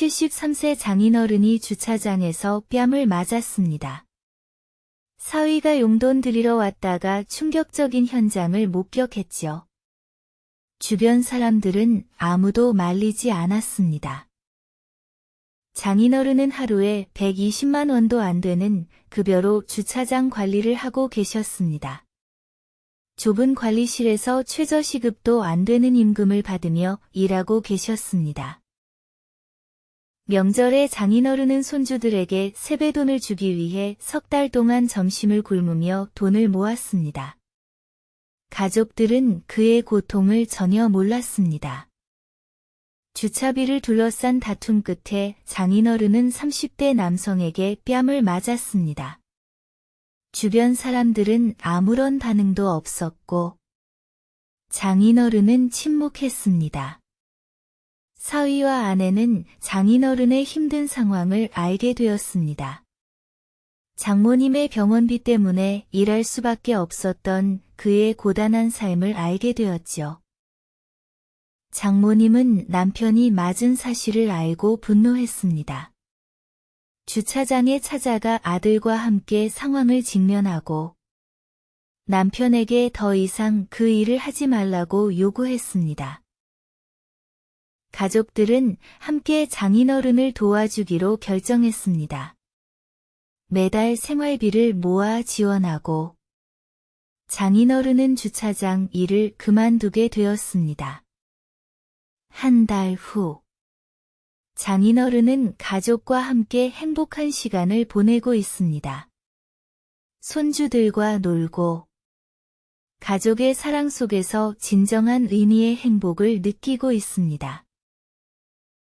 73세 장인어른이 주차장에서 뺨을 맞았습니다. 사위가 용돈 드리러 왔다가 충격적인 현장을 목격했지요. 주변 사람들은 아무도 말리지 않았습니다. 장인어른은 하루에 120만 원도 안 되는 급여로 주차장 관리를 하고 계셨습니다. 좁은 관리실에서 최저시급도 안 되는 임금을 받으며 일하고 계셨습니다. 명절에 장인어른은 손주들에게 세배돈을 주기 위해 석 달 동안 점심을 굶으며 돈을 모았습니다. 가족들은 그의 고통을 전혀 몰랐습니다. 주차비를 둘러싼 다툼 끝에 장인어른은 30대 남성에게 뺨을 맞았습니다. 주변 사람들은 아무런 반응도 없었고 장인어른은 침묵했습니다. 사위와 아내는 장인어른의 힘든 상황을 알게 되었습니다. 장모님의 병원비 때문에 일할 수밖에 없었던 그의 고단한 삶을 알게 되었지요. 장모님은 남편이 맞은 사실을 알고 분노했습니다. 주차장에 찾아가 아들과 함께 상황을 직면하고 남편에게 더 이상 그 일을 하지 말라고 요구했습니다. 가족들은 함께 장인어른을 도와주기로 결정했습니다. 매달 생활비를 모아 지원하고 장인어른은 주차장 일을 그만두게 되었습니다. 한 달 후, 장인어른은 가족과 함께 행복한 시간을 보내고 있습니다. 손주들과 놀고, 가족의 사랑 속에서 진정한 의미의 행복을 느끼고 있습니다.